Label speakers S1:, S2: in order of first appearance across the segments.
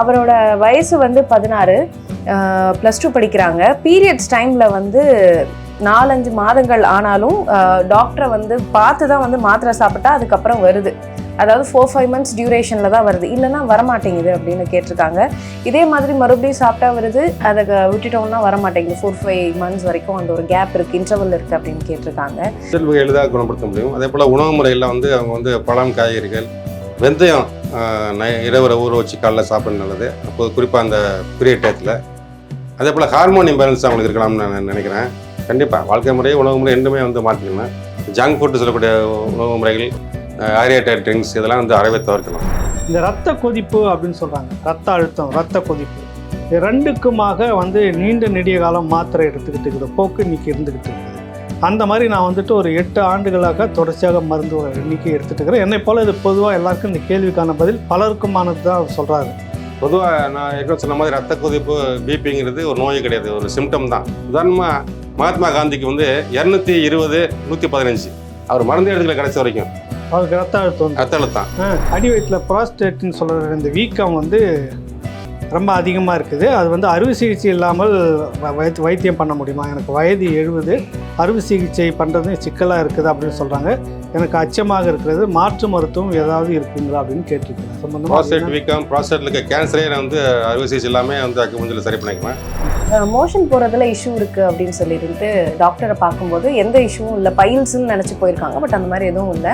S1: அவரோட வயசு வந்து பதினாறு ப்ளஸ் டூ படிக்கிறாங்க. பீரியட்ஸ் டைமில் வந்து நாலஞ்சு மாதங்கள் ஆனாலும் டாக்டரை வந்து பார்த்து தான் வந்து மாத்திரை சாப்பிட்டா அதுக்கப்புறம் வருது. அதாவது ஃபோர் ஃபைவ் மந்த்ஸ் டியூரேஷனில் தான் வருது. இல்லைன்னா வரமாட்டேங்குது அப்படின்னு கேட்டிருக்காங்க. இதே மாதிரி மறுபடியும் சாப்பிட்டா வருது. அதை விட்டுட்டோம்னா வரமாட்டேங்குது. ஃபோர் ஃபைவ் மந்த்ஸ் வரைக்கும் அந்த ஒரு கேப் இருக்குது இன்டர்வல் இருக்குது அப்படின்னு கேட்டிருக்காங்க.
S2: செல்வ எளிதாக குணப்படுத்த முடியும். அதே போல் உணவு முறையில் வந்து அவங்க வந்து பழம் காய்கறிகள் வெந்தயம் இரவு ஊற வச்சு காலைல சாப்பிட நல்லது. அப்போது குறிப்பாக அந்த பீரியட் டயத்தில். அதே போல் ஹார்மோன் இம்பேலன்ஸ் அவங்களுக்கு இருக்கலாம்னு நான் நினைக்கிறேன். கண்டிப்பாக வாழ்க்கை முறை உணவு முறை ரெண்டுமே வந்து மாற்றிக்கணும். ஜங்க் ஃபுட்டு சொல்லக்கூடிய உணவு முறைகள் ஆரியேட்டட் ட்ரிங்க்ஸ் இதெல்லாம் வந்து அறவே தவிர்க்கணும்.
S3: இந்த ரத்த கொதிப்பு அப்படின்னு சொல்கிறாங்க ரத்த அழுத்தம் ரத்த கொதிப்பு. இது ரெண்டுக்குமாக வந்து நீண்ட நெடிய காலம் மாத்திரை எடுத்துக்கிட்டு இருக்கிற போக்கு இன்னைக்கு இருந்துக்கிட்டு இருக்குது அந்த மாதிரி நான் வந்துட்டு ஒரு எட்டு ஆண்டுகளாக தொடர்ச்சியாக மருந்து எண்ணிக்கை எடுத்துட்டு இருக்கிறேன் என்னை போல இது பொதுவாக எல்லாருக்கும் இந்த கேள்விக்கான பதில் பலருக்குமானது தான் அவர் சொல்கிறாரு
S2: பொதுவாக நான் ஏற்கனவே சொன்ன மாதிரி ரத்த கொதிப்பு பிபிங்கிறது ஒரு நோய் கிடையாது ஒரு சிம்டம் தான். உதாரணமாக மகாத்மா காந்திக்கு வந்து இரநூத்தி இருபது நூற்றி பதினஞ்சு. அவர் மருந்து எடுத்துக்கல கடைசி வரைக்கும்.
S3: அவருக்கு ரத்த அழுத்தம்
S2: ரத்த அழுத்தம்.
S3: அடி வயிற்றில் ப்ராஸ்டேட்னு சொல்கிற இந்த வீக்கம் வந்து ரொம்ப அதிகமாக இருக்குது. அது வந்து அறுவை சிகிச்சை இல்லாமல் வ- வைத் வைத்தியம் பண்ண முடியுமா? எனக்கு வயது எழுபது அறுவை சிகிச்சை பண்ணுறது சிக்கலாக இருக்குது அப்படின்னு சொல்கிறாங்க எனக்கு அச்சமாக இருக்கிறது மாற்று மருத்துவம் ஏதாவது இருக்குங்களா அப்படின்னு கேட்டிருக்கிறேன்
S2: ப்ராஸ்டேட்
S3: சம்பந்தமாக
S2: வீக்கம் ப்ராஸ்டேட்டில் இருக்க கேன்சரே நான் வந்து அறுவை சிகிச்சை எல்லாமே வந்து அக்குமஞ்சில் சரி பண்ணிக்குவேன்
S1: மோஷன் போகிறதுல இஷ்யூ இருக்குது அப்படின்னு சொல்லிட்டு டாக்டரை பார்க்கும்போது எந்த இஷ்யூவும் இல்லை பைல்ஸ்ன்னு நினச்சி போயிருக்காங்க. பட் அந்த மாதிரி எதுவும் இல்லை.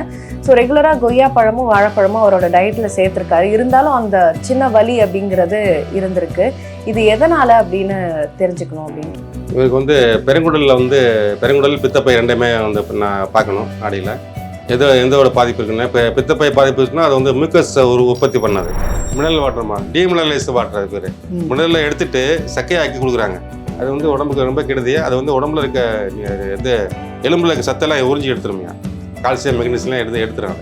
S1: ஸோ ரெகுலராக கொய்யா பழமும் வாழைப்பழமும் அவரோட டயட்டில் சேர்த்துருக்காரு. இருந்தாலும் அந்த சின்ன வலி அப்படிங்கிறது இருந்திருக்கு. இது எதனால் அப்படின்னு தெரிஞ்சுக்கணும் அப்படின்னு.
S2: இவருக்கு வந்து பெருங்குடலில் வந்து பெருங்குடல் பித்தப்பை ரெண்டுமே வந்து நான் பார்க்கணும் ஆடியில். எது எந்த ஒரு பாதிப்பு இருக்குன்னா இப்போ பித்தப்பை பாதிப்பு இருக்குன்னா அது வந்து மியூக்கஸ் ஒரு உற்பத்தி பண்ணாது. மினரல் வாட்டர்மா டீமினரலைஸ் வாட்டர் அது பேர். மினரலில் எடுத்துட்டு சக்கையாக்கி கொடுக்குறாங்க. அது வந்து உடம்புக்கு ரொம்ப கெடுதி அது வந்து உடம்புல இருக்க இது எலும்புல இருக்க சத்தெல்லாம் உறிஞ்சி எடுத்துருமையா. கால்சியம் மெக்னீசியம்லாம் எடுத்து எடுத்துறாங்க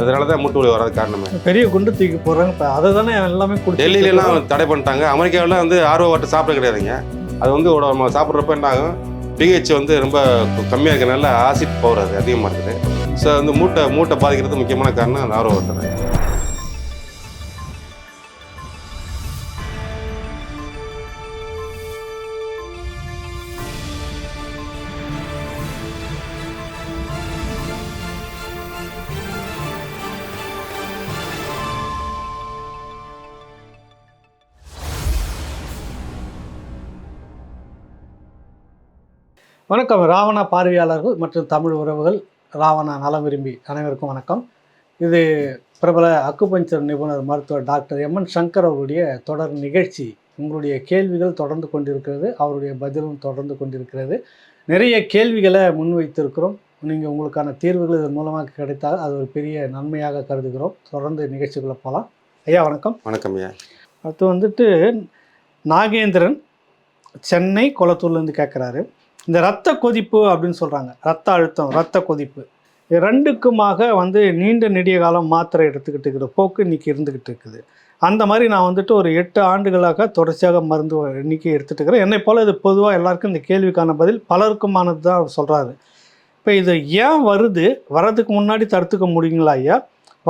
S2: அதனால தான் மூட்டு வலி வராது காரணமே.
S3: பெரிய குண்டு தூக்கி போடுறாங்க. இப்போ அதை தானே எல்லாமே
S2: டெல்லியிலலாம் தடை பண்ணிட்டாங்க. அமெரிக்காவில் வந்து ஆர்வ வாட்டர் சாப்பிட கிடையாதுங்க. அது வந்து நம்ம சாப்பிட்றப்ப என்ன ஆகும்? பிஹெச் வந்து ரொம்ப கம்மியாக இருக்கனால ஆசிட் பவர் அது அதிகமாக இருக்குது. ஸோ வந்து மூட்டை மூட்டை பாதிக்கிறது முக்கியமான காரணம் அந்த ஆர்வ வாட்டர்
S3: வணக்கம். ராவணா பார்வையாளர்கள் மற்றும் தமிழ் உறவுகள். ராவணா நலம் விரும்பி. அனைவருக்கும் வணக்கம். இது பிரபல அக்குபஞ்சர் நிபுணர் மருத்துவர் டாக்டர் எம். என். சங்கர் அவருடைய தொடர் நிகழ்ச்சி. உங்களுடைய கேள்விகள் தொடர்ந்து கொண்டிருக்கிறது. அவருடைய பதிலும் தொடர்ந்து கொண்டிருக்கிறது. நிறைய கேள்விகளை முன்வைத்திருக்கிறோம். நீங்கள் உங்களுக்கான தீர்வுகள் இதன் மூலமாக கிடைத்தால் அது ஒரு பெரிய நன்மையாக கருதுகிறோம். தொடர்ந்து நிகழ்ச்சிக்குள்ளே போகலாம் ஐயா வணக்கம்.
S2: வணக்கம் ஐயா.
S3: அடுத்து வந்துட்டு நாகேந்திரன் சென்னை குளத்தூர்லேருந்து கேட்குறாரு இந்த ரத்த கொதிப்பு அப்படின்னு சொல்கிறாங்க ரத்த அழுத்தம் ரத்த கொதிப்பு. இது ரெண்டுக்குமாக வந்து நீண்ட நெடிய காலம் மாத்திரை எடுத்துக்கிட்டு இருக்கிற போக்கு இன்னைக்கு இருந்துக்கிட்டு இருக்குது. அந்த மாதிரி நான் வந்துட்டு ஒரு எட்டு ஆண்டுகளாக தொடர்ச்சியாக மருந்து ஒரு எண்ணிக்கை இருக்கிறேன். என்னை போல் இது பொதுவாக எல்லாருக்கும் இந்த கேள்விக்கான பதில் பலருக்குமானது தான் அவர் சொல்கிறாரு இப்போ இது ஏன் வருது? வர்றதுக்கு முன்னாடி தடுத்துக்க முடியுங்களா ஐயா?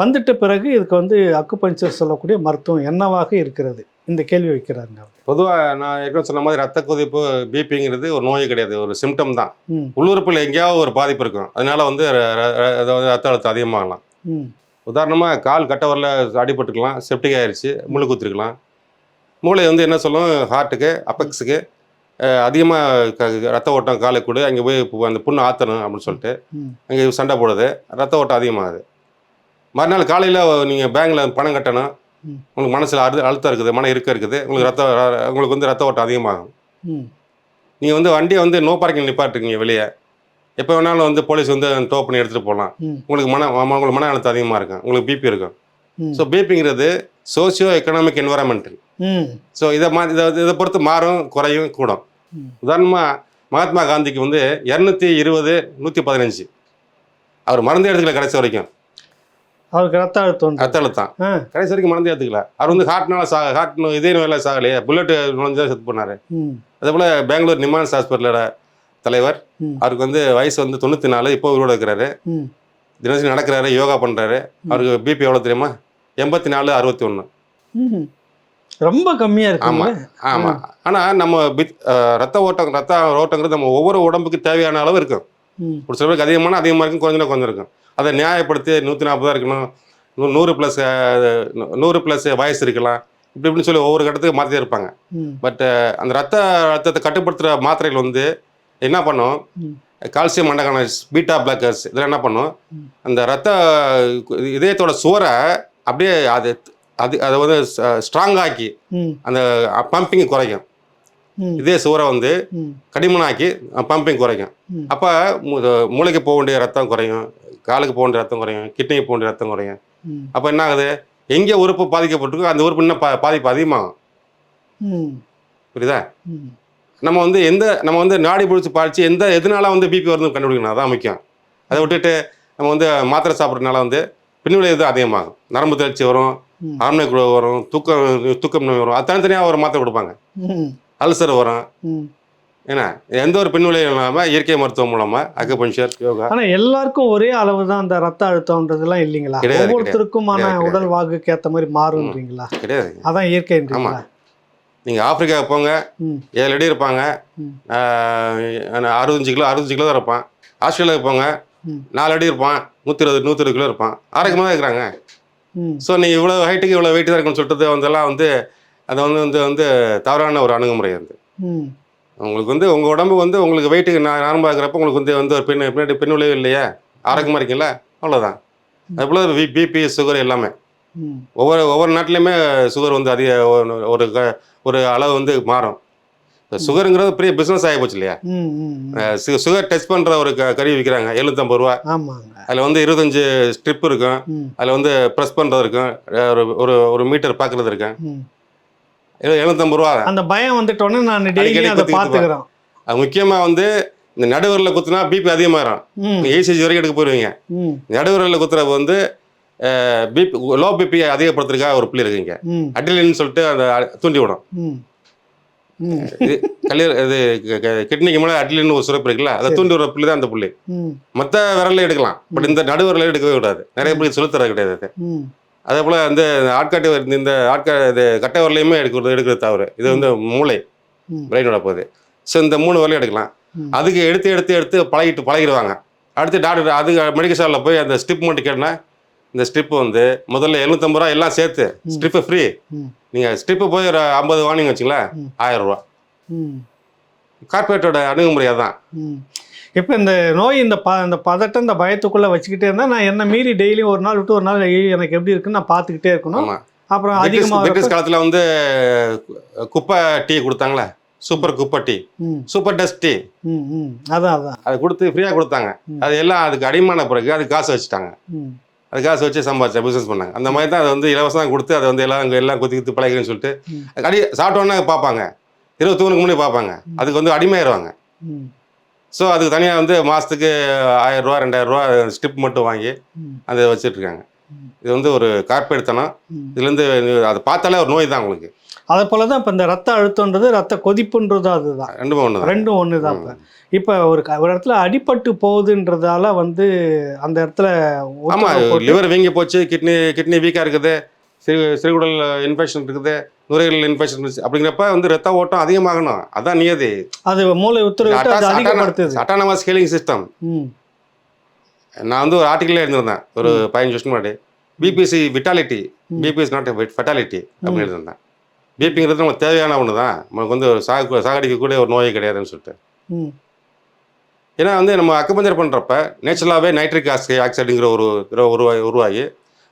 S3: வந்துட்ட பிறகு இதுக்கு வந்து அக்குபஞ்சர் சொல்லக்கூடிய மருத்துவம் என்னவாக இருக்கிறது? இந்த கேள்வி வைக்கிறாருங்க.
S2: பொதுவாக நான் ஏற்கனவே சொன்ன மாதிரி ரத்த கொதிப்பு பிபிங்கிறது ஒரு நோய் கிடையாது ஒரு சிம்டம் தான். உள்ளுறுப்பில் எங்கேயாவது ஒரு பாதிப்பு இருக்கும். அதனால வந்து ரத்த அழுத்தம் அதிகமாகலாம். உதாரணமாக கால் கட்டவரில் அடிபட்டுருக்கலாம் செப்டிக் ஆயிடுச்சு முள்ளு குத்திருக்கலாம். மூளை வந்து என்ன சொல்லும்? ஹார்ட்டுக்கு அப்பெக்ஸுக்கு அதிகமாக ரத்த ஓட்டம் காலை கூட அங்கே போய் அந்த புண்ணு ஆற்றணும் அப்படின்னு சொல்லிட்டு. அங்கே சண்டை போடுது. ரத்த ஓட்டம் அதிகமாகுது. மறுநாள் காலையில் நீங்கள் பேங்க்கில் பணம் கட்டணும். உங்களுக்கு மனசில் அழு அழுத்தம் இருக்குது மன இறுக்கம் இருக்குது உங்களுக்கு ரத்த உங்களுக்கு வந்து ரத்த ஓட்டம் அதிகமாகும். நீங்கள் வந்து வண்டியை வந்து நோ பார்க்கிங் நிப்பாட்டுருக்கீங்க வெளியே. எப்போ வேணாலும் வந்து போலீஸ் வந்து டோ பண்ணி எடுத்துகிட்டு போகலாம். உங்களுக்கு மன உங்களுக்கு மன அழுத்தம் அதிகமாக இருக்கும் உங்களுக்கு பிபி இருக்கும். ஸோ பிபிங்கிறது சோசியோ எக்கனாமிக் என்வரான்மெண்டல் ஸோ இதை மா இதை இதை பொறுத்து மாறும் குறையும் கூடும். உதாரணமாக மகாத்மா காந்திக்கு வந்து இரநூத்தி இருபது நூற்றி பதினஞ்சு. அவர் மருந்து எடுத்துக்கல கடைசி வரைக்கும்.
S3: அவருக்கு ரத்த அழுத்தம்
S2: ரத்த அழுத்தம். கடைசி வரைக்கும் மருந்து எடுத்துக்கல. அவர் வந்து ஹார்ட்னால சா ஹார்ட் நோய் இதய நோயில் சாகலையே. புல்லட் நுழைஞ்சு தான் செத்து போனார். அதே போல் பெங்களூர் நிமான்ஸ் ஹாஸ்பிட்டலோட தலைவர். அவருக்கு வந்து வயசு வந்து தொண்ணூற்றி நாலு இப்போ உயிரோட இருக்கிறாரு. தினசரி நடக்கிறாரு யோகா பண்ணுறாரு அவருக்கு பிபி எவ்வளோ தெரியுமா? எண்பத்தி நாலு அறுபத்தி ஒன்று
S3: ரொம்ப கம்மியா இருக்கு
S2: ஆமா ஆமா. ஆனா நம்ம பித் ரத்த ஓட்டம் ரத்த ஓட்டங்கிறது நம்ம ஒவ்வொரு உடம்புக்கு தேவையான அளவு இருக்கும். ஒரு சில பேருக்கு அதிகமான அதிகமாக இருக்கும் கொஞ்சம் கொஞ்சம் இருக்கும் அதை நியாயப்படுத்தி நூற்றி நாற்பதா இருக்கணும். நூறு ப்ளஸ் நூறு ப்ளஸ் வயசு இருக்கலாம். இப்படி இப்படின்னு சொல்லி ஒவ்வொரு கட்டத்துக்கு மாற்றிட்டே இருப்பாங்க.
S3: ம்.
S2: பட் அந்த ரத்த அழுத்தத்தை கட்டுப்படுத்துகிற மாத்திரைகள் வந்து என்ன பண்ணும். கால்சியம் மண்டகானஸ் பீட்டா பிளாக்கர்ஸ் இதெல்லாம் என்ன பண்ணும். அந்த ரத்த இதயத்தோட சுவரை அப்படியே அது அது அதை வந்து ஸ்ட்ராங் ஆக்கி
S3: ம்.
S2: அந்த பம்பிங் குறைக்கும்.
S3: ம்.
S2: இதே சுவரை வந்து கடிமனாக்கி பம்பிங் குறைக்கும்.
S3: ம்.
S2: அப்போ மூளைக்கு போக வேண்டிய ரத்தம் குறையும். காலுக்கு வேண்டிய ரத்தம் குறையும் கிட்னிக்கு வேண்டிய ரத்தம் குறையும். அப்போ என்ன ஆகுது எங்கே உறுப்பு பாதிக்கப்பட்டிருக்கோ அந்த உறுப்பு இன்னும் பா பாதிப்பு அதிகமாகும். புரியுதா? நம்ம வந்து எந்த நம்ம வந்து நாடி பிடிச்சி பாய்ச்சி எந்த எதனால வந்து பிபி வருதுன்னு கண்டுபிடிக்கணும் அதான் முக்கியம். அதை விட்டுட்டு நம்ம வந்து மாத்திரை சாப்பிட்றதுனால வந்து பின்விளைவு தான் அதிகமாகும். நரம்பு தளர்ச்சி வரும்
S3: ம்.
S2: ஹார்மோன் குழு வரும் தூக்கம் தூக்கம் நோய் வரும். அது தனித்தனியாக ஒரு மாத்திரை கொடுப்பாங்க. அல்சர் வரும். ஏன்னா எந்த ஒரு பின்விளைவும் இல்லாமல் இயற்கை மருத்துவம் மூலமாக அக்குபஞ்சர் யோகா.
S3: ஆனா எல்லாருக்கும் ஒரே அளவு தான் அந்த ரத்த அழுத்தம்ன்றதுலாம் இல்லைங்களா. ஒவ்வொருத்தருக்குமான. உடல் வாகுக்கு ஏத்த மாதிரி மாறுன்றீங்களா?
S2: கிடையாது.
S3: அதான் இயற்கைன்றீங்களா?
S2: நீங்கள் ஆப்பிரிக்காவுக்கு போங்க ஏழு அடி இருப்பாங்க. அறுபத்தஞ்சு கிலோ அறுபத்தஞ்சு கிலோ தான் இருப்பான். ஆஸ்திரேலியாவுக்கு போங்க. நாலு அடி இருப்பான். நூற்றி இருபது நூற்றி இருபது கிலோ இருப்பான். ஆரோக்கியமாக தான் இருக்கிறாங்க ஸோ நீங்கள் இவ்வளோ ஹைட்டுக்கு இவ்வளோ வெயிட் தான் இருக்குன்னு சொல்லிட்டு வந்தெல்லாம் வந்து அது வந்து வந்து வந்து தவறான ஒரு அணுகுமுறை வந்து உங்களுக்கு வந்து உங்கள் உடம்பு வந்து உங்களுக்கு வெயிட்டுக்கு நான் நார்மலாக இருக்கிறப்ப உங்களுக்கு வந்து வந்து ஒரு பெண் பின்னாடி பெண் விளைவு இல்லையா? ஆரோக்கியமாக இருக்கீங்களா? அவ்வளோதான் அதுபோல் பிபி சுகர் எல்லாமே. ஒவ்வொரு ஒவ்வொரு நாட்டிலையுமே சுகர் வந்து அதிக ஒரு- ஒரு அளவு வந்து மாறும். சுகருங்கிறது பெரிய பிஸ்னஸ் ஆகி போச்சு இல்லையா? சுகர் டெஸ்ட் பண்ணுற ஒரு கருவி விற்கிறாங்க எழுநூத்தம்பது ரூபா. அதில் வந்து இருபத்தஞ்சு ஸ்ட்ரிப் இருக்கும். அதில் வந்து ப்ரெஸ் பண்ணுறது இருக்கும். ஒரு ஒரு மீட்டர் பார்க்குறது இருக்கும். எழுநூத்தம்பது ரூபா.
S3: அந்த பயம் வந்துட்டோன்னே நான் டெய்லி அதை பார்த்துக்கிறோம்
S2: அது முக்கியமாக வந்து இந்த நடுவரில் குத்துனா பிபி அதிகமாகிடும் ஏசிஜி வரைக்கும் எடுக்க போயிருவீங்க. நடுவரில் குத்துறது வந்து பிபி லோ பிபி அதிகப்படுத்துறதுக்காக ஒரு புள்ளி இருக்குங்க. அட்ரிலின்னு சொல்லிட்டு அந்த தூண்டி விடும். இது கிட்னிக்கு மேலே அட்லின்னு ஒரு சுரப்பு இருக்குல்ல அதை தூண்டி விடுற புள்ளி தான் அந்த புள்ளி. மற்ற விரல்ல எடுக்கலாம். பட் இந்த நடுவரில் எடுக்கவே கூடாது. நிறைய பேருக்கு சொல்லித்தர கிடையாது அது போல் வந்து ஆட்காட்டு இந்த ஆட்கா இது கட்டை வரலையுமே எடுக்கிறது எடுக்கிறது தவறு. இது வந்து மூளை. பிரெயினோட போகுது. ஸோ இந்த மூணு வரலையும் எடுக்கலாம். அதுக்கு எடுத்து எடுத்து எடுத்து பழகிட்டு பழகிடுவாங்க. அடுத்து டாக்டர் அது மெடிக்கல் ஷாப்பில் போய் அந்த ஸ்ட்ரிப் மட்டும் கேட்டனா இந்த ஸ்ட்ரிப் வந்து முதல்ல எழுநூத்தம்பது ரூபா எல்லாம் சேர்த்து ஸ்ட்ரிப்பு ஃப்ரீ. நீங்கள் ஸ்ட்ரிப்பு போய் ஒரு ஐம்பது வாங்கிங்க வச்சுங்களேன். ஆயிரம் ரூபா கார்பரேட்டோட அணுகுமுறையாக தான்
S3: இப்போ இந்த நோய் இந்த ப இந்த பதட்டம் இந்த பயத்துக்குள்ளே வச்சுக்கிட்டே இருந்தால் நான் என்ன மீறி டெய்லியும் ஒரு நாள் விட்டு ஒரு நாள் எனக்கு எப்படி இருக்குன்னு நான் பார்த்துக்கிட்டே இருக்கணும். அப்புறம் அதிகமாக
S2: காலத்தில் வந்து குப்பை டீ கொடுத்தாங்களே? சூப்பர் குப்பை டீ. Super dust tea.
S3: அதான் அதான்.
S2: அதை கொடுத்து ஃப்ரீயாக கொடுத்தாங்க. அது எல்லாம் அதுக்கு அடிமான பிறகு அது காசு வச்சுட்டாங்க. அது காசு வச்சு சம்பாதிச்சா பிஸ்னஸ் பண்ணாங்க. அந்த மாதிரி தான் அது வந்து இலவசம் கொடுத்து அதை வந்து எல்லாம் அங்கே எல்லாம் குத்தி குத்தி பழகிறேன்னு சொல்லிட்டு அடி சாப்பிட்டோன்னே பார்ப்பாங்க. இருபத்தி மூணுக்கு முன்னாடி பார்ப்பாங்க. அதுக்கு வந்து அடிமையாயிருவாங்க. ஸோ அதுக்கு தனியாக வந்து மாதத்துக்கு ரெண்டாயிரம் ரூபா ஸ்ட்ரிப் மட்டும் வாங்கி அதை வச்சுட்டு இருக்காங்க
S3: ம்.
S2: இது வந்து ஒரு கார்பரேட் தனம்
S3: ம்.
S2: இதுலேருந்து அதை பார்த்தாலே ஒரு நோய் தான் உங்களுக்கு
S3: அதே போல தான் இப்போ இந்த ரத்த அழுத்தம்ன்றது ரத்த கொதிப்புன்றது அதுதான்.
S2: ரெண்டுமே ஒன்று
S3: ரெண்டும் ஒன்று தான் இப்போ. இப்போ ஒரு ஒரு இடத்துல அடிபட்டு போகுதுன்றதால வந்து அந்த இடத்துல
S2: ஆமாம் லிவர் வீங்கி போச்சு கிட்னி கிட்னி வீக்காக இருக்குது. சிறு சிறுகுடல் இன்ஃபெக்ஷன் இருக்குது நுரையீரல் இன்ஃபெக்ஷன் அப்படிங்கிறப்ப வந்து ரத்த ஓட்டம் அதிகமாகணும். அதான் நியதி.
S3: அது மூளை அதிகப்படுத்துது.
S2: Autonomous healing system. நான் வந்து ஒரு ஆர்டிக்கலே எழுதிருந்தேன் ஒரு பதினஞ்சு வருஷம் முன்னாடி. BBC vitality
S3: hmm.
S2: BB is not fatality அப்படின்னு எழுதிருந்தேன் பிபிங்கிறது நமக்கு தேவையான ஒன்று தான் நமக்கு வந்து ஒரு சாக சாகடிக்கக்கூடிய ஒரு நோயே கிடையாதுன்னு சொல்லிட்டு. ஏன்னா வந்து நம்ம அக்குபஞ்சர் பண்ணுறப்ப நேச்சுரலாகவே நைட்ரிக் ஆக்சைடு ஆக்சைடுங்கிற ஒரு உருவாகி உருவாகி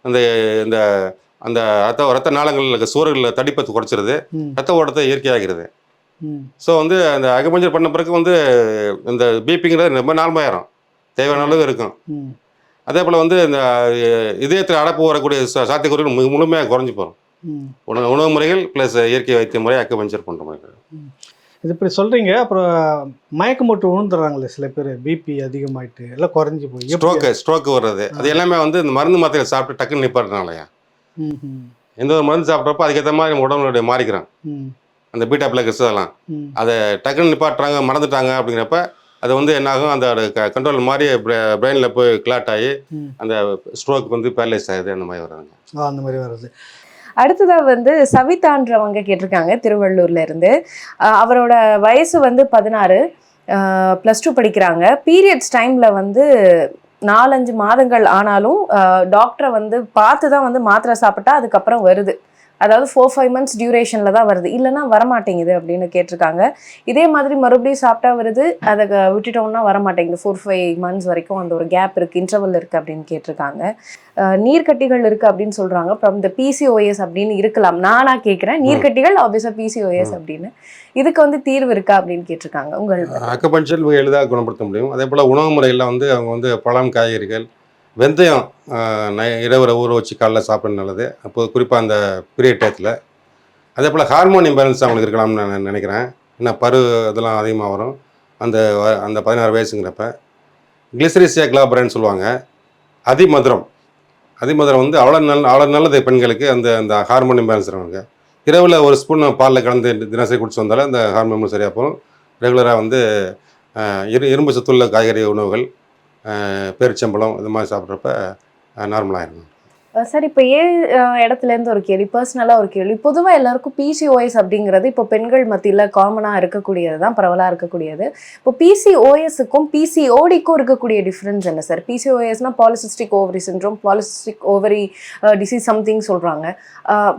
S2: அந்த இந்த அந்த ரத்த ரத்த நாளங்களில் இருக்க சுவர்களில் தடிப்பை குறைச்சிருது. ரத்த ஓட்டத்தை இயற்கையாகிறது. ஸோ வந்து அந்த அக்குபஞ்சர் பண்ண பிறகு வந்து இந்த பிபிங்கிறது ரொம்ப நார்மலாயிரும் தேவையான அளவு இருக்கும். அதே போல் வந்து இந்த இதயத்தில் அடப்பு வரக்கூடிய சாத்தியக்கூறுகள் மிக முழுமையாக குறைஞ்சி போகும்.
S3: ம்.
S2: உணவு உணவு முறைகள் ப்ளஸ் இயற்கை வைத்திய முறை அக்குபஞ்சர் பண்ணுற மாதிரி
S3: இது இப்படி சொல்றீங்க அப்புறம் மயக்கம் போட்டு விழுந்துடுறாங்களே சில பேர். பிபி அதிகமாயிட்டு எல்லாம் குறைஞ்சி போய்
S2: ஸ்ட்ரோக்கு ஸ்ட்ரோக்கு வர்றது. அது எல்லாமே வந்து இந்த மருந்து மாத்திரை சாப்பிட்டு டக்குன்னு
S3: ம்
S2: எந்த ஒரு மருந்து சாப்பிட்றப்போ அதுக்கேற்ற மாதிரி நம்ம உடம்புடைய மாறிக்கிறோம். அந்த பீட்டா பிளக்கர்ஸ் அதெல்லாம் அதை டக்குன்னு நிப்பாட்டுறாங்க மறந்துட்டாங்க அப்படிங்கிறப்ப அது வந்து என்னாகும் அந்த கண்ட்ரோல் மாதிரி பிரெயினில் போய் கிளாட் ஆகி. அந்த ஸ்ட்ரோக் வந்து பேரலைஸ் ஆகுது அந்த மாதிரி வராங்க
S3: ஆ, அந்த மாதிரி வருது
S1: அடுத்ததா வந்து சவிதான்றவங்க கேட்டிருக்காங்க திருவள்ளூர்ல இருந்து. அவரோட வயசு வந்து பதினாறு ப்ளஸ் டூ படிக்கிறாங்க. பீரியட்ஸ் டைம்ல வந்து நாலஞ்சு மாதங்கள் ஆனாலும் டாக்டரை வந்து பார்த்து தான் வந்து மாத்திரை சாப்பிட்டா அதுக்கப்புறம் வருது. அதாவது ஃபோர் ஃபைவ் மந்த்ஸ் டியூரேஷனில் தான் வருது. இல்லைன்னா வரமாட்டேங்குது அப்படின்னு கேட்டிருக்காங்க. இதே மாதிரி மறுபடியும் சாப்பிட்டா வருது. அதை விட்டுட்டோம்னா வரமாட்டேங்குது. ஃபோர் ஃபைவ் மந்த்ஸ் வரைக்கும் அந்த ஒரு கேப் இருக்குது இன்டர்வல் இருக்குது அப்படின்னு கேட்டிருக்காங்க. நீர்க்கட்டிகள் இருக்குது அப்படின்னு சொல்கிறாங்க அப்புறம் இந்த பிசிஓஎஸ் அப்படின்னு இருக்கலாம். நானா கேட்குறேன். நீர்க்கட்டிகள் ஆப்வியஸாக பிசிஓஎஸ் அப்படின்னு. இதுக்கு வந்து தீர்வு இருக்கா அப்படின்னு கேட்டிருக்காங்க. உங்கள்
S2: அக்குபஞ்சர் மிக எளிதாக குணப்படுத்த முடியும். அதே போல் உணவு முறையில் வந்து அவங்க வந்து பழம் காய்கறிகள் வெந்தயம் ஆஹ், நை- ஊற வச்சு காலைல சாப்பிட நல்லது. அப்போது குறிப்பாக அந்த பீரியட் டயத்தில். அதே போல் ஹார்மோன் இம்பேலன்ஸ் அவங்களுக்கு இருக்கலாம்னு நான் நினைக்கிறேன். ஏன்னா பரு இதெல்லாம் அதிகமாக வரும். அந்த அந்த பதினாறு வயசுங்கிறப்ப கிளிசரிசியா கிளாபரன்னு சொல்லுவாங்க. அதிமதுரம். அதிமதுரம் வந்து அவ்வளோ நல்ல அவ்வளோ நல்லது பெண்களுக்கு அந்த அந்த ஹார்மோன் இம்பேலன்ஸ் இருக்கவங்க இரவில் ஒரு ஸ்பூன் பாலில் கலந்து தினசரி குடிச்சு வந்தாலும் அந்த ஹார்மோன் சரியாக போகும். ரெகுலராக வந்து இரு இரும்பு சத்துள்ள காய்கறி உணவுகள் பேரிச்சம்பழம் இது மாதிரி சாப்பிட்றப்ப நார்மலாகிடும்
S1: சார் இப்போ ஏ அஹ் இடத்துல இருந்து ஒரு கேள்வி பர்சனலாக ஒரு கேள்வி. பொதுவாக எல்லாருக்கும் பிசிஓஎஸ் அப்படிங்கிறது இப்போ பெண்கள் மத்தியில் காமனாக இருக்கக்கூடியது தான் பரவலாக இருக்கக்கூடியது. இப்போ பிசிஓஎஸ்க்கும் பிசிஓடிக்கும் இருக்கக்கூடிய டிஃப்ரென்ஸ் என்ன sir பிசிஓஎஸ்னா polycystic ovary syndrome polycystic ovary disease something சொல்கிறாங்க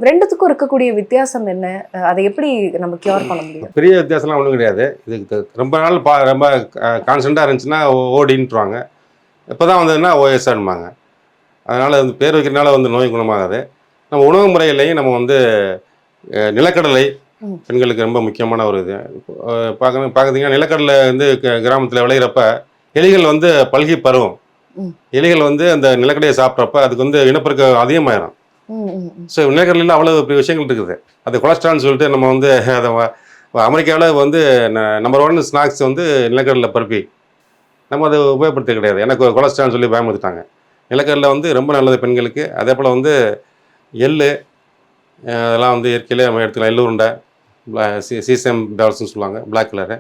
S1: ரெண்டுத்துக்கும் இருக்கக்கூடிய வித்தியாசம் என்ன? அதை எப்படி நம்ம கியூர் பண்ண முடியும்?
S2: பெரிய வித்தியாசம்லாம் ஒன்றும் கிடையாது. இதுக்கு ரொம்ப நாள் பா ரொம்ப கான்ஸ்டண்ட்டாக இருந்துச்சுன்னா ஓடின்ட்டுருவாங்க இப்போ தான் வந்ததுன்னா ஓஎஸ்ஆன்பாங்க அதனால் வந்து பேர் வைக்கிறனால வந்து நோய் குணமாகாது. நம்ம உணவு முறையிலையும் நம்ம வந்து நிலக்கடலை. பெண்களுக்கு ரொம்ப முக்கியமான ஒரு இது. அஹ், பார்க்கணும் பார்க்குறீங்கன்னா நிலக்கடலை வந்து கிராமத்தில் விளையிறப்ப எலிகள் வந்து பல்கி பருவம். எலிகள் வந்து அந்த நிலக்கடையை சாப்பிட்றப்ப அதுக்கு வந்து இனப்பெருக்கம் அதிகமாயிரும். ஸோ நிலக்கடலையில் அவ்வளோ பெரிய விஷயங்கள் இருக்குது. அது கொலஸ்ட்ரால்னு சொல்லிட்டு நம்ம வந்து அதை அமெரிக்காவில் வந்து நம்பர் ஒன் ஸ்நாக்ஸ் வந்து நிலக்கடலை பருப்பி. நம்ம அதை உபயோகப்படுத்த கிடையாது. எனக்கு கொலஸ்ட்ரால் சொல்லி பயமுறுத்தாங்க நிலக்கடலை வந்து ரொம்ப நல்லது பெண்களுக்கு. அதே போல் வந்து எள்ளு அதெல்லாம் வந்து இயற்கையிலே நம்ம எடுத்துக்கலாம். எள்ளு உருண்டை சி சீசம் பேல்ஸ்னு சொல்லுவாங்க பிளாக் கலரு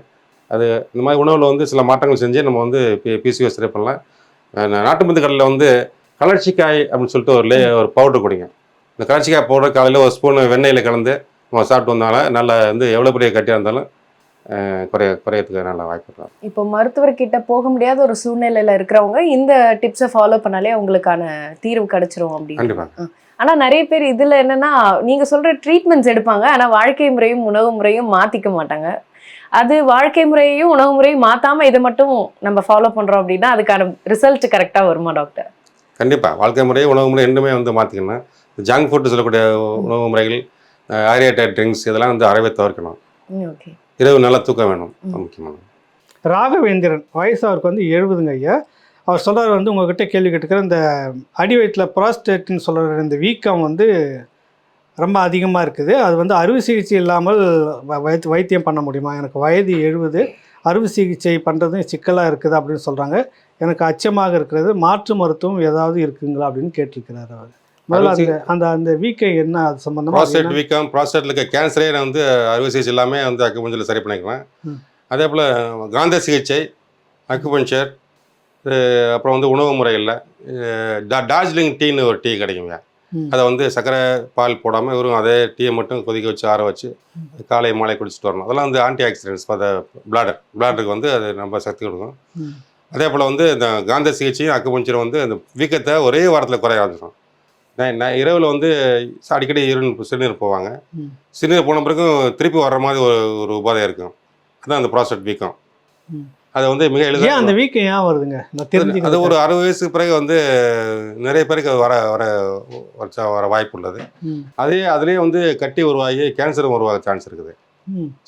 S2: அது இந்த மாதிரி உணவில் வந்து சில மாற்றங்கள் செஞ்சு நம்ம வந்து பி பிசிஓ சரி பண்ணலாம். நாட்டு மருந்து கடலில் வந்து கலர்ச்சிக்காய் அப்படின்னு சொல்லிட்டு ஒரு லே ஒரு பவுடர் குடிங்க. இந்த கலர்ச்சிக்காய் பவுடர் காலையில் ஒரு ஸ்பூன் வெண்ணெயில் கலந்து நம்ம சாப்பிட்டு வந்தாலும் நல்லா வந்து எவ்வளோ பெரிய கட்டியாக இருந்தாலும் குறைய குறையறதுக்கு நல்ல வாய்ப்பு
S1: இப்போ மருத்துவர்கிட்ட போக முடியாத ஒரு சூழ்நிலையில இருக்கிறவங்க இந்த டிப்ஸை ஃபாலோ பண்ணாலே அவங்களுக்கான தீர்வு கிடைச்சிரும் அப்படின்னு.
S2: கண்டிப்பாக
S1: ஆனா நிறைய பேர் இதுல என்னன்னா நீங்க சொல்ற ட்ரீட்மெண்ட்ஸ் எடுப்பாங்க. ஆனா வாழ்க்கை முறையும் உணவு முறையும் மாத்திக்க மாட்டாங்க. அது வாழ்க்கை முறையையும் உணவு முறையும் மாத்தாம இதை மட்டும் நம்ம ஃபாலோ பண்றோம் அப்படின்னா அதுக்கான ரிசல்ட் கரெக்டா வருமா டாக்டர்
S2: கண்டிப்பாக வாழ்க்கை முறை உணவு முறை ரெண்டுமே வந்து மாற்றிக்கணும் ஜங்க் ஃபுட்டு சொல்லக்கூடிய உணவு முறைகள் ஆரியேட்டட் ட்ரிங்க்ஸ் இதெல்லாம் வந்து அறவே தவிர்க்கணும்.
S1: ஓகே
S2: இரவு நல்லா தூக்கம் வேணும். முக்கியமான
S3: ராகவேந்திரன் வயசு அவருக்கு வந்து எழுபதுங்க ஐயா. அவர் சொல்றாரு வந்து உங்ககிட்ட கேள்வி கேட்டுக்கிற இந்த அடி வயிற்றில் ப்ராஸ்டேட்னு சொல்கிற இந்த வீக்கம் வந்து ரொம்ப அதிகமாக இருக்குது. அது வந்து அறுவை சிகிச்சை இல்லாமல் வ- வைத்து வைத்தியம் பண்ண முடியுமா? எனக்கு வயது எழுபது அறுவை சிகிச்சை பண்ணுறதும் சிக்கலாக இருக்குது அப்படின்னு சொல்கிறாங்க எனக்கு அச்சமாக இருக்கிறது மாற்று மருத்துவம் ஏதாவது இருக்குங்களா அப்படின்னு கேட்டிருக்கிறாரு அவர். முதல்ல அந்த அந்த வீக்கம் என்ன அது சம்பந்தமா? அது
S2: ப்ராஸ்டேட்? வீக்கம் ப்ராஸ்டேட்டில் இருக்க கேன்சரே நான் வந்து அறுவை சிகிச்சை எல்லாமே வந்து அக்குபஞ்சரில் சரி பண்ணிக்கலாம்
S3: ம்.
S2: அதே போல் காந்த சிகிச்சை அக்குபஞ்சர் அப்புறம் வந்து உணவு முறைகளில் டா டார்ஜிலிங் டீன்னு ஒரு டீ கிடைக்குங்க. அதை வந்து சர்க்கரை பால் போடாமல் வெறும் அதே டீயை மட்டும் கொதிக்க வச்சு ஆற வச்சு காலை மாலை குடிச்சிட்டு வரணும். அதெல்லாம் வந்து anti accidents for the bladder பிளாடருக்கு வந்து அது ரொம்ப சக்தி கொடுக்கும். அதே போல் வந்து இந்த காந்த சிகிச்சையும் அக்குபஞ்சரும் வந்து அந்த வீக்கத்தை ஒரே வாரத்தில் குறைய ஆரம்பிச்சிடும் நான் இரவில் வந்து அடிக்கடி இருந் சிறுநீர் போவாங்க. சிறுநீர் போன பிறகும் திருப்பி வர்ற மாதிரி ஒரு ஒரு உபாதை இருக்கும். அதான் அந்த ப்ராஸ்டேட் வீக்கம். அதை வந்து மிக
S3: ஏன் அந்த
S2: எளிதாக
S3: வீக்கம் ஏன் வருதுங்க?
S2: அது ஒரு அறுபது வயசுக்கு பிறகு வந்து நிறைய பேருக்கு அது வர வர வர- வர வாய்ப்பு உள்ளது. அதே அதுலேயே வந்து கட்டி உருவாகி கேன்சரும் உருவாக சான்ஸ் இருக்குது.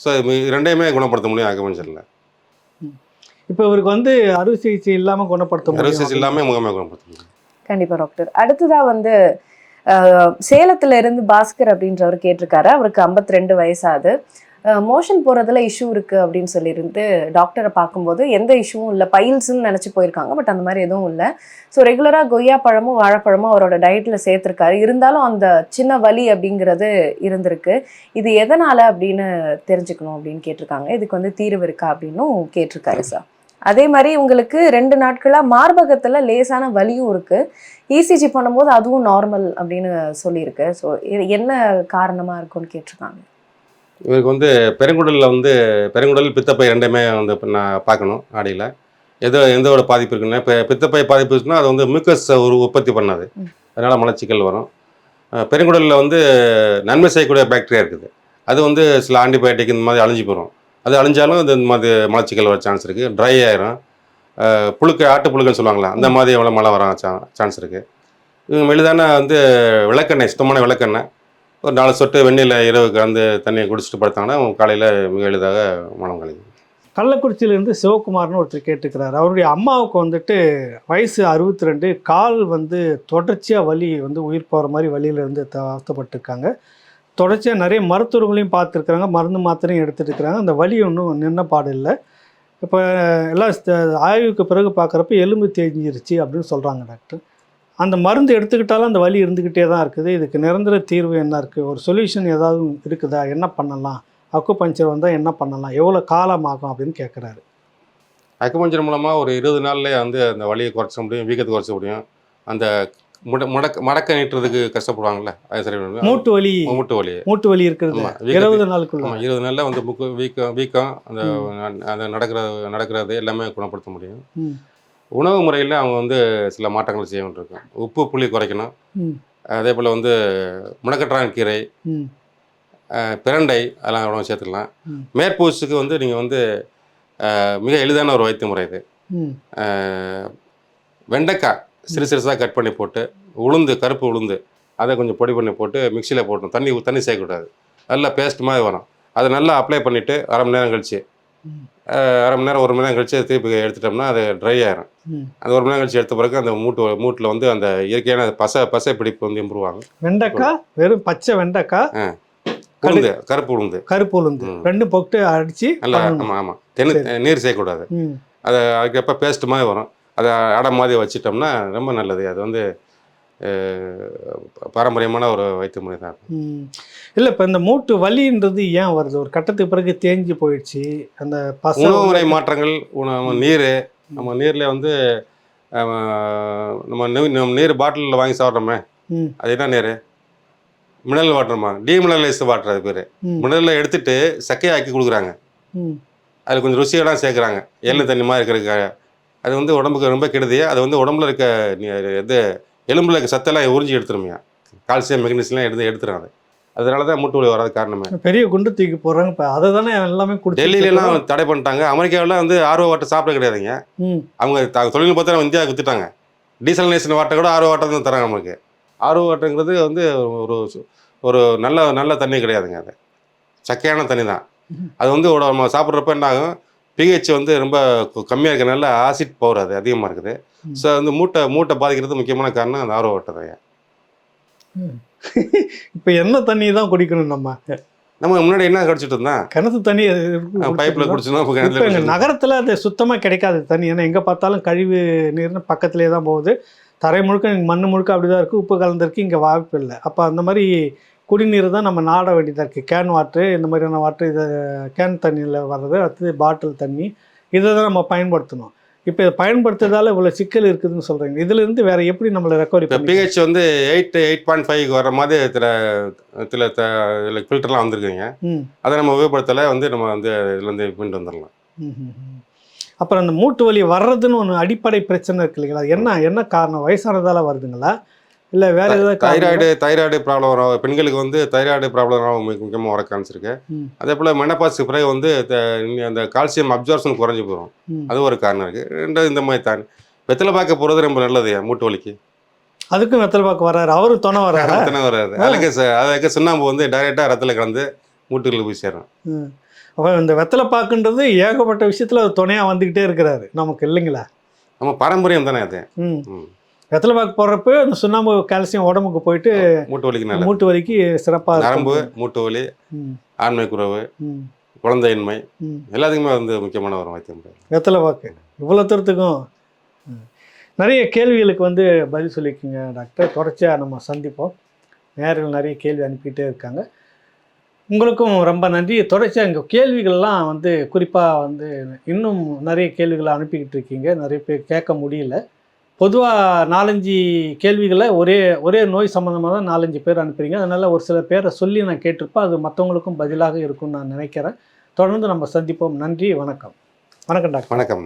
S2: ஸோ ரெண்டையுமே குணப்படுத்த முடியும் அக்குபஞ்சரில்
S3: இப்போ இவருக்கு வந்து அறுவை சிகிச்சை இல்லாமல் குணப்படுத்த
S2: அறுவை சிகிச்சை
S3: முடியும்
S2: இல்லாமல் முகமே குணப்படுத்த முடியும்.
S1: கண்டிப்பாக டாக்டர். அடுத்ததாக வந்து சேலத்தில் சேலத்துல இருந்து பாஸ்கர் அப்படின்றவர் கேட்டிருக்காரு. அவருக்கு 52 ரெண்டு வயசாகுது மோஷன் போகிறதுல இஷ்யூ இருக்குது அப்படின்னு சொல்லியிருந்து டாக்டரை பார்க்கும்போது எந்த இஷ்யூவும் இல்லை. பைல்ஸ்ன்னு நினச்சி போயிருக்காங்க. பட் அந்த மாதிரி எதுவும் இல்லை. ஸோ ரெகுலராக கொய்யா பழமும் வாழைப்பழமும் அவரோட டயட்டில் சேர்த்துருக்காரு. இருந்தாலும் அந்த சின்ன வலி அப்படிங்கிறது இருந்திருக்கு. இது எதனால் அப்படின்னு தெரிஞ்சுக்கணும் அப்படின்னு கேட்டிருக்காங்க. இதுக்கு வந்து தீர்வு இருக்கா அப்படின்னும் கேட்டிருக்காரு சார் அதே மாதிரி உங்களுக்கு ரெண்டு நாட்களா மார்பகத்துல லேசான வலியும் இருக்கு. இசிஜி பண்ணும்போது அதுவும் நார்மல் அப்படின்னு சொல்லியிருக்கு. ஸோ என்ன காரணமா இருக்கும்னு கேட்டிருக்காங்க?
S2: இவருக்கு வந்து பெருங்குடலில் வந்து பெருங்குடல் பித்தப்பை ரெண்டுமே வந்து இப்ப நான் பார்க்கணும் ஆடியில். எதோ எந்த ஒரு பாதிப்பு இருக்குன்னா இப்போ பித்தப்பை பாதிப்பு இருக்குன்னா அது வந்து மியூக்கஸ் ஒரு உற்பத்தி பண்ணாது. அதனால் மலச்சிக்கல் வரும். பெருங்குடலில் வந்து நன்மை செய்யக்கூடிய பாக்டீரியா இருக்குது. அது வந்து சில ஆன்டிபயோட்டிக் இந்த மாதிரி அழிஞ்சு போயிடும் அது அழிஞ்சாலும் இந்த மாதிரி மலச்சிக்கல் வர சான்ஸ் இருக்குது ட்ரை ஆயிரும். புழுக்க ஆட்டு புழுக்கன்னு சொல்லுவாங்களா அந்த மாதிரி எவ்வளோ மழை வர சான்ஸ் இருக்குது இவங்க மெலிதான வந்து விளக்கெண்ணெய் சுத்தமான விளக்கெண்ணெய். ஒரு நாலு சொட்டு வெந்நீரில் இரவு கலந்து தண்ணியை குடிச்சிட்டு படுத்தாங்கன்னா காலையில் மிக எளிதாக மனம் கழிக்கும்
S3: கள்ளக்குறிச்சியிலேருந்து சிவகுமார்னு ஒருத்தர் கேட்டுக்கிறார் அவருடைய அம்மாவுக்கு வந்துட்டு வயசு அறுபத்தி ரெண்டு கால் வந்து தொடர்ச்சியாக வலி வந்து உயிர் போகிற மாதிரி வழியிலேருந்து இருந்து தொடர்ச்சியாக நிறைய மருத்துவர்களையும் பார்த்துருக்குறாங்க. மருந்து மாத்திரையும் எடுத்துட்டு இருக்கிறாங்க அந்த வலி ஒன்றும் நின்ன பாடு இல்லை. இப்போ எல்லாம் ஆய்வுக்கு பிறகு பார்க்குறப்ப எலும்பு தேஞ்சிருச்சு அப்படின்னு சொல்கிறாங்க டாக்டர். அந்த மருந்து எடுத்துக்கிட்டாலும் அந்த வலி இருந்துக்கிட்டே தான் இருக்குது. இதுக்கு நிரந்தர தீர்வு என்ன இருக்குது ஒரு சொல்யூஷன் ஏதாவது இருக்குதா? என்ன பண்ணலாம்? அக்கு பஞ்சர் வந்தால் என்ன பண்ணலாம்? எவ்வளோ காலம் ஆகும் அப்படின்னு கேட்குறாரு
S2: அக்குபஞ்சர் மூலமாக ஒரு இருபது நாள்லேயே வந்து அந்த வலியை குறைச்ச முடியும் வீக்கத்தை குறைச்ச முடியும். அந்த முடக்க மடக்க நீட்டுறதுக்கு கஷ்டப்படுவாங்கல்ல அது சரி.
S3: மூட்டு வலி.
S2: மூட்டு வலி.
S3: மூட்டு வலி இருக்கிறது. இருபது நாளுக்குள்ள.
S2: இருபது நாளில் வந்து முக்கு வீக்கம் வீக்கம் அந்த அந்த நடக்கிற நடக்கிறது எல்லாமே குணப்படுத்த முடியும். உணவு முறையில் அவங்க வந்து சில மாற்றங்கள் செய்ய வேண்டியிருக்கும் உப்பு புளி குறைக்கணும். அதே போல் வந்து முடக்கற்றான் கீரை பிரண்டை அதெல்லாம் உணவு சேர்த்துக்கலாம்.
S3: ம்.
S2: மேற்பூச்சுக்கு வந்து நீங்கள் வந்து மிக எளிதான ஒரு வைத்திய முறை இது. வெண்டைக்காய். சிறு சிறுசாக கட் பண்ணி போட்டு உளுந்து கருப்பு உளுந்து அதை கொஞ்சம் பொடி பண்ணி போட்டு மிக்சியில் போட்டணும் தண்ணி தண்ணி சேர்க்கக்கூடாது. நல்லா பேஸ்ட் மாதிரி வரும் அதை நல்லா அப்ளை பண்ணிவிட்டு அரை மணி நேரம் கழிச்சு. அஹ், அரை மணி நேரம் ஒரு மணி நேரம் கழிச்சு திருப்பி எடுத்துட்டோம்னா அது ட்ரை ஆயிரும்.
S3: ம்.
S2: அந்த ஒரு மணி நேரம் கழிச்சு எடுத்த பிறகு அந்த மூட்டு மூட்டில் வந்து அந்த இயற்கையான பசை பசை பிடிப்பு வந்து இம்ப்ரூவ் ஆகும்.
S3: வெண்டைக்காய் வெறும் பச்சை வெண்டைக்காய்
S2: உளுந்து கருப்பு உளுந்து.
S3: கருப்பு உளுந்து.
S2: ம்.
S3: ரெண்டும் போட்டு அடிச்சு
S2: நல்லா. ஆமாம் ஆமாம் தென்னு நீர் சேர்க்கக்கூடாது. அதை அதுக்கப்போ பேஸ்ட் மாதிரி வரும். அதை அடை மாதிரி வச்சிட்டோம்னா ரொம்ப நல்லது. அது வந்து பாரம்பரியமான ஒரு வைத்திய முறை தான்.
S3: இல்லை இப்போ இந்த மூட்டு வலின்றது ஏன் வருது? ஒரு கட்டத்துக்கு பிறகு தேஞ்சு போயிடுச்சு. அந்த பசை
S2: உணவு முறை மாற்றங்கள் உணவு நீர். நம்ம நீரில் வந்து நம்ம நீர் பாட்டிலில் வாங்கி சாப்பிட்றோமே. அது என்ன நீர்? மினரல் வாட்டர்மா? டீமினரலைஸ் வாட்டர் அது பேர். மினரலை எடுத்துட்டு சக்கையாக்கி கொடுக்குறாங்க.
S3: ம்.
S2: அதில் கொஞ்சம் ருசியெல்லாம் சேர்க்குறாங்க. எண்ணெய் தண்ணி மாதிரி இருக்கிறதுக்காக. அது வந்து உடம்புக்கு ரொம்ப கெடுதி. அது வந்து உடம்புல இருக்க இது எலும்புல இருக்க சத்தெல்லாம் உறிஞ்சி எடுத்துருமையா? கால்சியம் மெக்னீசியம் எடுத்து எடுத்துரும் அது அதனால தான் மூட்டு வலி வராது காரணமே.
S3: பெரிய குண்டு தூக்கி போடுறாங்க. இப்போ அதை தானே எல்லாமே குடிச்சிட்டு
S2: டெல்லியிலலாம். தடை பண்ணிட்டாங்க. அமெரிக்காவில் வந்து ஆர்வ வாட்டர் சாப்பிட கிடையாதுங்க. அவங்க தொழில்நுட்பத்தை இந்தியாவுக்கு வித்துட்டாங்க. டீசல்நேஷன் வாட்டர் கூட ஆர்வ வாட்டர் தான் தராங்க நமக்கு ஆர்வ வாட்டருங்கிறது வந்து ஒரு ஒரு நல்ல நல்ல தண்ணி கிடையாதுங்க அது. சக்கையான தண்ணி தான். அது வந்து நம்ம சாப்பிட்றப்ப என்ன ஆகும்? பிஹெச் வந்து ரொம்ப கம்மியாக இருக்கிறனால ஆசிட் பவர் அது அதிகமாக இருக்குது. ஸோ வந்து மூட்டை மூட்டை பாதிக்கிறது முக்கியமான காரணம் அந்த ஆர்வ வாட்டர் தான்
S3: இப்போ என்ன தண்ணி தான் குடிக்கணும் நம்ம.
S2: நம்ம முன்னாடி என்ன கடிச்சிட்டு இருந்தோம்?
S3: கிணத்து தண்ணி
S2: பைப்பில் குடிச்சோம்
S3: நகரத்தில் அது சுத்தமாக கிடைக்காது தண்ணி. ஏன்னா எங்கே பார்த்தாலும் கழிவு நீர்னு பக்கத்துலேயே தான் போகுது. தரை முழுக்க மண் முழுக்க அப்படி தான் இருக்குது உப்பு கலந்துருக்கு இங்கே வாய்ப்பு இல்லை. அப்போ அந்த மாதிரி குடிநீர் தான் நம்ம நாட வேண்டியதாக இருக்குது கேன் வாட்ரு இந்த மாதிரியான வாட்ரு இது கேன் தண்ணியில் வர்றது அடுத்தது பாட்டில் தண்ணி இதை தான் நம்ம பயன்படுத்தணும். இப்போ இதை பயன்படுத்துறதால இவ்வளோ சிக்கல் இருக்குதுன்னு சொல்கிறீங்க இதுலேருந்து வேற எப்படி நம்மளை ரெக்கவரி
S2: பிஹெச் வந்து எயிட் எயிட் பாயிண்ட் ஃபைவ் வர மாதிரி சில சில இதில் ஃபில்டர்லாம் வந்திருக்குங்க அதை நம்ம உபயோகப்படுத்தலை வந்து நம்ம வந்து இதுலேருந்து மீண்டு வந்துடலாம்.
S3: அப்புறம் அந்த மூட்டு வலி வர்றதுன்னு ஒன்று அடிப்படை பிரச்சனை இருக்கு இல்லைங்களா? என்ன என்ன காரணம்? வயசானதால வருதுங்களா? இல்லை வேற ஏதாவது
S2: தைராய்டு தைராய்டு ப்ராப்ளம் வரும் பெண்களுக்கு வந்து தைராய்டு ப்ராப்ளம் முக்கியமாக வர இருக்கு.
S3: ம்.
S2: அதே போல் மெனப்பாஸுக்கு பிறகு வந்து அந்த கால்சியம் அப்சார்ப்ஷன் குறைஞ்சி போயிடும்
S3: ம்.
S2: அது ஒரு காரணம் இருக்குது ரெண்டாவது இந்த மாதிரி தான். வெத்தலை பார்க்க போகிறது ரொம்ப நல்லது மூட்டு வலிக்கு.
S3: அதுக்கும் வெத்தலை பாக்கு வர்றாரு அவரும் துணை வர்றாரா
S2: ரத்தனை வராது அதுக்கு அதுக்கு சுண்ணாம்பு வந்து டைரெக்டாக ரத்தத்தில் கலந்து மூட்டுகளுக்கு போய் சேரும்.
S3: அப்ப இந்த வெத்தலை பாக்குன்றது ஏகப்பட்ட விஷயத்துல அவர் துணையா வந்துகிட்டே இருக்கிறாரு. நமக்கு இல்லைங்களா?
S2: நம்ம பாரம்பரியம் தானே அது?
S3: ம். வெத்தலை பாக்கு போடுறப்ப அந்த சுண்ணாம்பு கால்சியம் உடம்புக்கு போயிட்டு
S2: மூட்டு வலிக்கு
S3: மூட்டு வலிக்கு சிறப்பா
S2: நரம்பு மூட்டு வலி ஆண்மை குறைவு குழந்தையின்மை. எல்லாத்துக்குமே வந்து முக்கியமான ஒரு வைத்தியம்.
S3: வெத்தலை பாக்கு இவ்வளோ தூரத்துக்கும். நிறைய கேள்விகளுக்கு வந்து பதில் சொல்லிக்கோங்க டாக்டர். தொடர்ச்சியாக நம்ம சந்திப்போம். நேரில் நிறைய கேள்வி அனுப்பிட்டே இருக்காங்க. உங்களுக்கும் ரொம்ப நன்றி. தொடர்ச்சி அங்கே கேள்விகள்லாம் வந்து குறிப்பாக வந்து இன்னும் நிறைய கேள்விகளை அனுப்பிக்கிட்டு இருக்கீங்க. நிறைய பேர் கேட்க முடியல. பொதுவாக நாலஞ்சு கேள்விகளை ஒரே ஒரே நோய் சம்மந்தமாக தான் நாலஞ்சு பேர் அனுப்புறீங்க. அதனால் ஒரு சில பேரை சொல்லி நான் கேட்டிருப்பேன். அது மற்றவங்களுக்கும் பதிலாக இருக்கும்னு நான் நினைக்கிறேன். தொடர்ந்து நம்ம சந்திப்போம். நன்றி வணக்கம். வணக்கம் டாக்டர்.
S2: வணக்கம்.